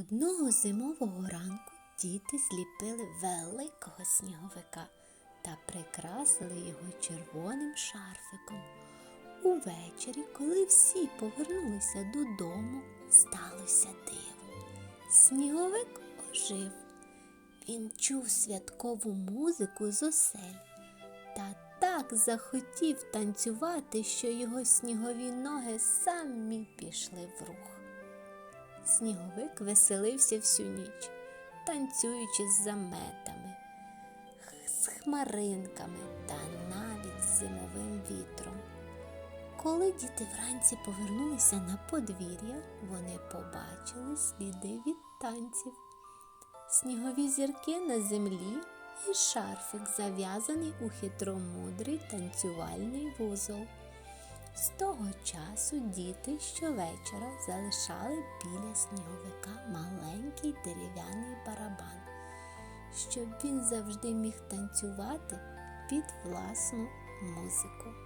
Одного зимового ранку діти зліпили великого сніговика та прикрасили його червоним шарфиком. Увечері, коли всі повернулися додому, сталося диво. Сніговик ожив. Він чув святкову музику з осель та так захотів танцювати, що його снігові ноги самі пішли в рух. Сніговик веселився всю ніч, танцюючи з заметами, з хмаринками та навіть з зимовим вітром. Коли діти вранці повернулися на подвір'я, вони побачили сліди від танців. Снігові зірки на землі і шарфик зав'язаний у хитромудрий танцювальний вузол. З того часу діти щовечора залишали біля сніговика маленький дерев'яний барабан, щоб він завжди міг танцювати під власну музику.